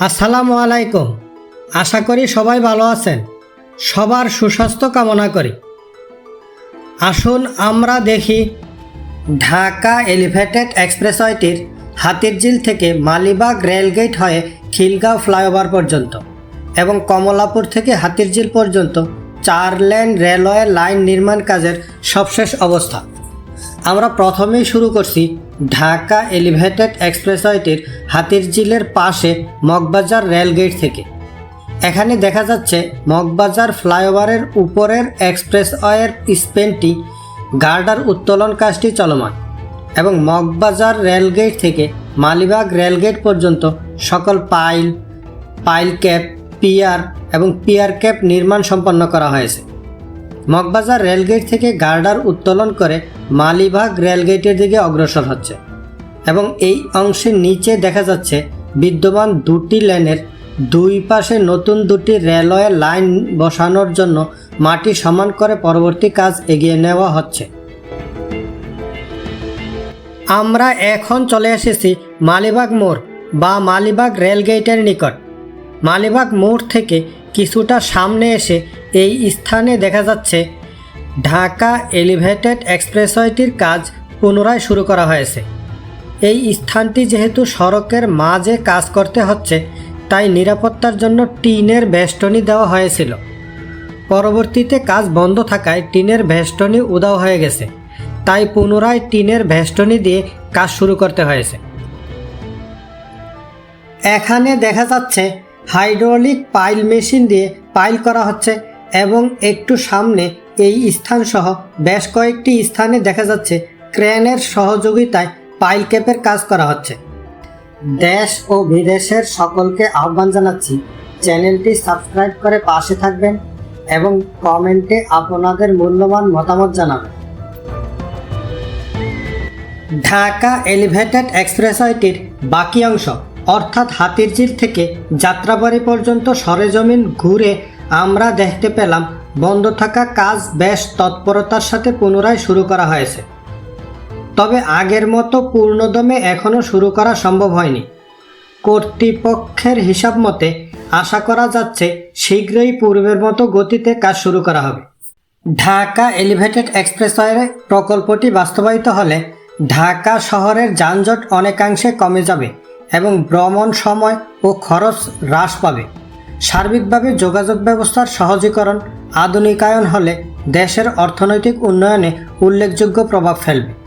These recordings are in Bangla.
আসসালামু আলাইকুম। আশা করি সবাই ভালো আছেন। সবার সুস্বাস্থ্য কামনা করি। আসুন আমরা দেখি ঢাকা এলিভেটেড এক্সপ্রেসওয়েটির হাতিরঝিল থেকে মালিবাগ রেলগেট হয়ে খিলগাঁও ফ্লাইওভার পর্যন্ত এবং কমলাপুর থেকে হাতিরঝিল পর্যন্ত চার লেন রেলওয়ে লাইন নির্মাণ কাজের সবশেষ অবস্থা। আমরা প্রথমেই শুরু করছি ঢাকা এলিভেটেড এক্সপ্রেসওয়েটির হাতিরঝিলের পাশে মগবাজার রেলগেট থেকে। এখানে দেখা যাচ্ছে মগবাজার ফ্লাইওভারের উপরের এক্সপ্রেসওয়ের স্পেনটি গার্ডার উত্তোলন কাজটি চলমান এবং মগবাজার রেলগেট থেকে মালিবাগ রেলগেট পর্যন্ত সকল পাইল পাইল ক্যাপ পিয়ার এবং পিয়ার ক্যাপ নির্মাণ সম্পন্ন করা হয়েছে। মগবাজার রেলগেট থেকে গার্ডার উত্তোলন করে মালিবাগ রেলগেটের দিকে অগ্রসর হচ্ছে। এবং এই অংশের নিচে দেখা যাচ্ছে বিদ্যমান দুটি লেনের দুই পাশে নতুন দুটি রেলওয়ে লাইন বসানোর জন্য মাটি সমান করে পরবর্তী কাজ এগিয়ে নেওয়া হচ্ছে। আমরা এখন চলে এসেছি মালিবাগ মোড় বা মালিবাগ রেলগেটের নিকট। মালিবাগ মোড় থেকে কিছুটা সামনে এসে এই স্থানে দেখা যাচ্ছে ঢাকা এলিভেটেড এক্সপ্রেসওয়েটির কাজ পুনরায় শুরু করা হয়েছে। এই স্থানটি যেহেতু সড়কের মাঝে কাজ করতে হচ্ছে, তাই নিরাপত্তার জন্য টিনের বেষ্টনী দেওয়া হয়েছিল। পরবর্তীতে কাজ বন্ধ থাকায় টিনের বেষ্টনী উদাও হয়ে গেছে, তাই পুনরায় টিনের বেষ্টনী দিয়ে কাজ শুরু করতে হয়েছে। এখানে দেখা যাচ্ছে, হাইড্রোলিক পাইল মেশিন দিয়ে পাইল করা হচ্ছে এবং একটু সামনে এই স্থানসহ বেশ কয়েকটি স্থানে দেখা যাচ্ছে ক্রেনের সহযোগিতায় পাইল ক্যাপের কাজ করা হচ্ছে। দেশ ও বিদেশের সকলকে আহ্বান জানাচ্ছি, চ্যানেলটি সাবস্ক্রাইব করে পাশে থাকবেন এবং কমেন্টে আপনাদের মূল্যবান মতামত জানাবেন। ঢাকা এলিভেটেড এক্সপ্রেসওয়েটির বাকি অংশ, অর্থাৎ হাতিরঝিল থেকে যাত্রাবাড়ি পর্যন্ত সরেজমিন ঘুরে আমরা দেখতে পেলাম, বন্ধ থাকা কাজ বেশ তৎপরতার সাথে পুনরায় শুরু করা হয়েছে। তবে আগের মতো পূর্ণদমে এখনও শুরু করা সম্ভব হয়নি। কর্তৃপক্ষের হিসাব মতে আশা করা যাচ্ছে শীঘ্রই পূর্বের মতো গতিতে কাজ শুরু করা হবে। ঢাকা এলিভেটেড এক্সপ্রেসওয়ে প্রকল্পটি বাস্তবায়িত হলে ঢাকা শহরের যানজট অনেকাংশে কমে যাবে এবং ভ্রমণ সময় ও খরচ হ্রাস পাবে। সার্বিকভাবে যোগাযোগ ব্যবস্থার সহজীকরণ, আধুনিকায়ন হলে দেশের অর্থনৈতিক উন্নয়নে উল্লেখযোগ্য প্রভাব ফেলবে।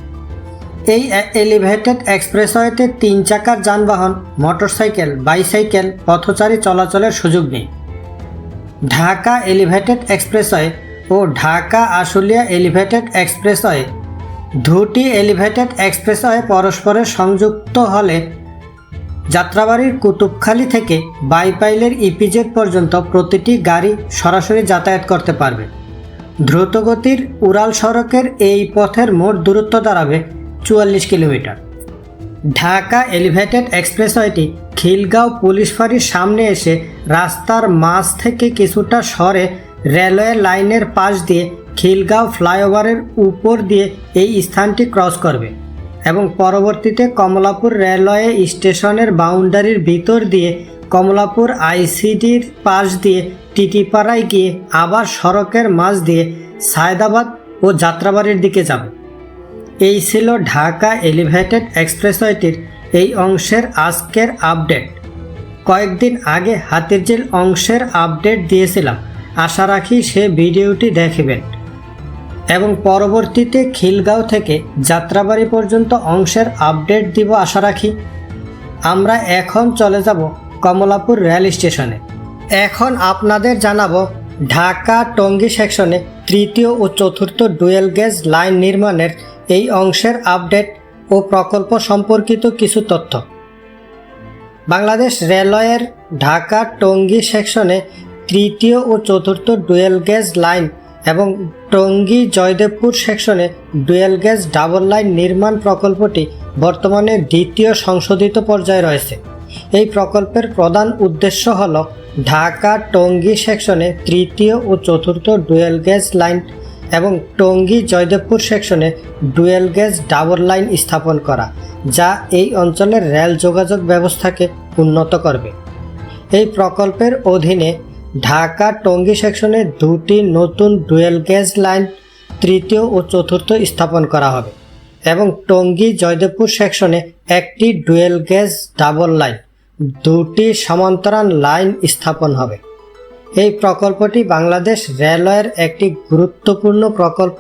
এই এলিভেটেড এক্সপ্রেসওয়েতে তিন চাকার যানবাহন মোটরসাইকেল বাইসাইকেল পথচারী চলাচলের সুযোগ নেই। ঢাকা এলিভেটেড এক্সপ্রেসওয়ে ও ঢাকা আশুলিয়া এলিভেটেড এক্সপ্রেসওয়ে দুটি এলিভেটেড এক্সপ্রেসওয়ে পরস্পরের সংযুক্ত হলে যাত্রাবাড়ির কুতুবখালি থেকে বাইপাইলের ইপিজেড পর্যন্ত প্রতিটি গাড়ি সরাসরি যাতায়াত করতে পারবে। দ্রুতগতির উড়াল সড়কের এই পথের মোট দূরত্ব দাঁড়াবে চুয়াল্লিশ কিলোমিটার। ঢাকা এলিভেটেড এক্সপ্রেসওয়েটি খিলগাঁও পুলিশ ফাঁড়ির সামনে এসে রাস্তার মাঝ থেকে কিছুটা সরে রেলওয়ে লাইনের পাশ দিয়ে খিলগাঁও ফ্লাইওভারের উপর দিয়ে এই স্থানটি ক্রস করবে এবং পরবর্তীতে কমলাপুর রেলওয়ে স্টেশনের বাউন্ডারির ভিতর দিয়ে কমলাপুর আইসিডির পাশ দিয়ে টিটিপাড়ায় গিয়ে আবার সড়কের মাঝ দিয়ে সায়দাবাদ ও যাত্রাবাড়ির দিকে যাবে। এই ছিল ঢাকা এলিভেটেড এক্সপ্রেসওয়েটির এই অংশের আজকের আপডেট। কয়েকদিন আগে হাতিরঝিল অংশের আপডেট দিয়েছিলাম। আশা রাখি সে ভিডিওটি দেখবেন। এবং পরবর্তীতে খিলগাঁও থেকে যাত্রাবাড়ি পর্যন্ত অংশের আপডেট দিব আশা রাখি। আমরা এখন চলে যাব কমলাপুর রেল স্টেশনে। এখন আপনাদের জানাব ঢাকা টঙ্গী সেকশনে তৃতীয় ও চতুর্থ ডুয়েল গেজ লাইন নির্মাণের এই অংশের আপডেট ও প্রকল্প সম্পর্কিত কিছু তথ্য। বাংলাদেশ রেলওয়ের ঢাকা টঙ্গী সেকশনে তৃতীয় ও চতুর্থ ডুয়েল গেজ লাইন এবং টঙ্গী জয়দেবপুর সেকশনে ডুয়েল গেজ ডাবল লাইন নির্মাণ প্রকল্পটি বর্তমানে দ্বিতীয় সংশোধিত পর্যায়ে রয়েছে। এই প্রকল্পের প্রধান উদ্দেশ্য হল ঢাকা টঙ্গী সেকশনে তৃতীয় ও চতুর্থ ডুয়েল গেজ লাইন এবং টঙ্গী জয়দেবপুর সেকশনে ডুয়েল গেজ ডাবল লাইন স্থাপন করা, যা এই অঞ্চলের রেল যোগাযোগ ব্যবস্থাকে উন্নত করবে। এই প্রকল্পের অধীনে ঢাকা টঙ্গী সেকশনে দুটি নতুন ডুয়েল গ্যাস লাইন, তৃতীয় ও চতুর্থ স্থাপন করা হবে এবং টঙ্গী জয়দেবপুর সেকশনে একটি ডুয়েল গ্যাস ডাবল লাইন, দুটি সমান্তরাল লাইন স্থাপন হবে। এই প্রকল্পটি বাংলাদেশ রেলওয়ের একটি গুরুত্বপূর্ণ প্রকল্প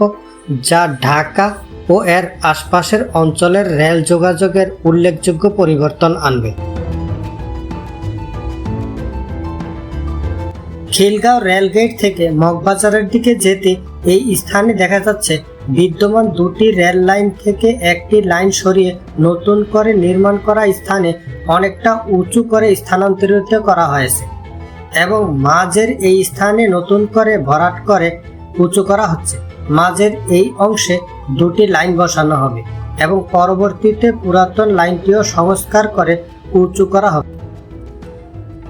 যা ঢাকা ও এর আশপাশের অঞ্চলের রেল যোগাযোগের উল্লেখযোগ্য পরিবর্তন আনবে। খিলগাঁও রেলগেট থেকে মগবাজারের দিকে যেতে এই স্থানে দেখা যাচ্ছে বিদ্যমান দুটি রেল লাইন থেকে একটি লাইন সরিয়ে নতুন করে নির্মাণ করা স্থানে অনেকটা উঁচু করে স্থানান্তরিত করা হয়েছে। এবং মাঝের এই স্থানে নতুন করে ভরাট করে উঁচু করা হচ্ছে। মাঝের এই অংশে দুটি লাইন বসানো হবে এবং পরবর্তীতে পুরাতন লাইনটিও সংস্কার করে উঁচু করা হবে।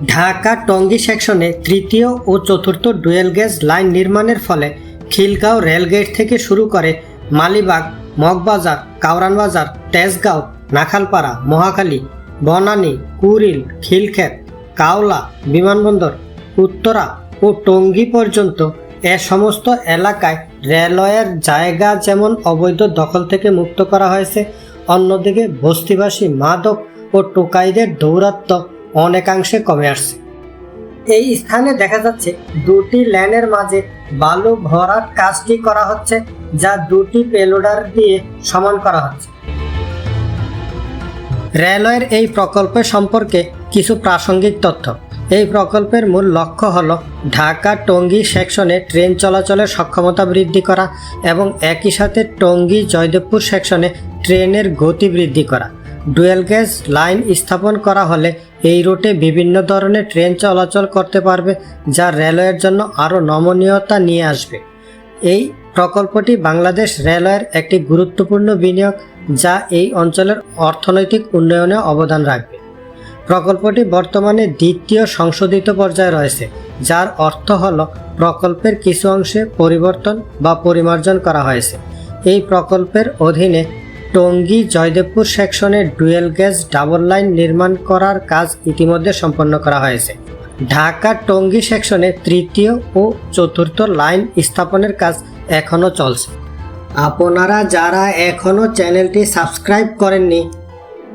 ঢাকা টঙ্গী সেকশনে তৃতীয় ও চতুর্থ ডুয়েল গেজ লাইন নির্মাণের ফলে খিলগাঁও রেলগেট থেকে শুরু করে মালিবাগ, মগবাজার কাউরানবাজার তেজগাঁও, নাখালপাড়া, মহাখালী, বনানী কুরিল খিলক্ষেত কাওলা, বিমানবন্দর, উত্তরা ও টঙ্গী পর্যন্ত এ সমস্ত এলাকায় রেলওয়ের জায়গা যেমন অবৈধ দখল থেকে মুক্ত করা হয়েছে, অন্যদিকে বস্তিবাসী মাদক ও টোকাইদের দৌরাত্ম্য অনেকাংশে কমে আসছে। এই স্থানে দেখা যাচ্ছে দুটি ল্যানের মাঝে বালু ভরার কাজটি করা হচ্ছে, যা দুটি পেলোডার দিয়ে সমান করা হচ্ছে। রেলওয়ের এই প্রকল্প সম্পর্কে কিছু প্রাসঙ্গিক তথ্য। এই প্রকল্পের মূল লক্ষ্য হল ঢাকা টঙ্গী সেকশনে ট্রেন চলাচলের সক্ষমতা বৃদ্ধি করা এবং একই সাথে টঙ্গী জয়দেবপুর সেকশনে ট্রেনের গতি বৃদ্ধি করা। ডুয়েল গ্যাস লাইন স্থাপন করা হলে এই রুটে বিভিন্ন ধরনের ট্রেন চলাচল করতে পারবে, যা রেলওয়ের জন্য আরও নমনীয়তা নিয়ে আসবে। এই প্রকল্পটি বাংলাদেশ রেলওয়ের একটি গুরুত্বপূর্ণ বিনিয়োগ, যা এই অঞ্চলের অর্থনৈতিক উন্নয়নে অবদান রাখবে। প্রকল্পটি বর্তমানে দ্বিতীয় সংশোধিত পর্যায়ে রয়েছে, যার অর্থ হল প্রকল্পের কিছু অংশে পরিবর্তন বা পরিমার্জন করা হয়েছে। এই প্রকল্পের অধীনে টঙ্গী জয়দেবপুর সেকশনে ডুয়েল গ্যাস ডাবল লাইন নির্মাণ করার কাজ ইতিমধ্যে সম্পন্ন করা হয়েছে। ঢাকা টঙ্গী সেকশনে তৃতীয় ও চতুর্থ লাইন স্থাপনের কাজ এখনও চলছে। আপনারা যারা এখনও চ্যানেলটি সাবস্ক্রাইব করেননি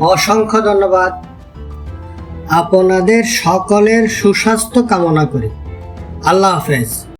অসংখ্য ধন্যবাদ। আপনাদের সকলের সুস্বাস্থ্য কামনা করি। আল্লাহ হাফেজ।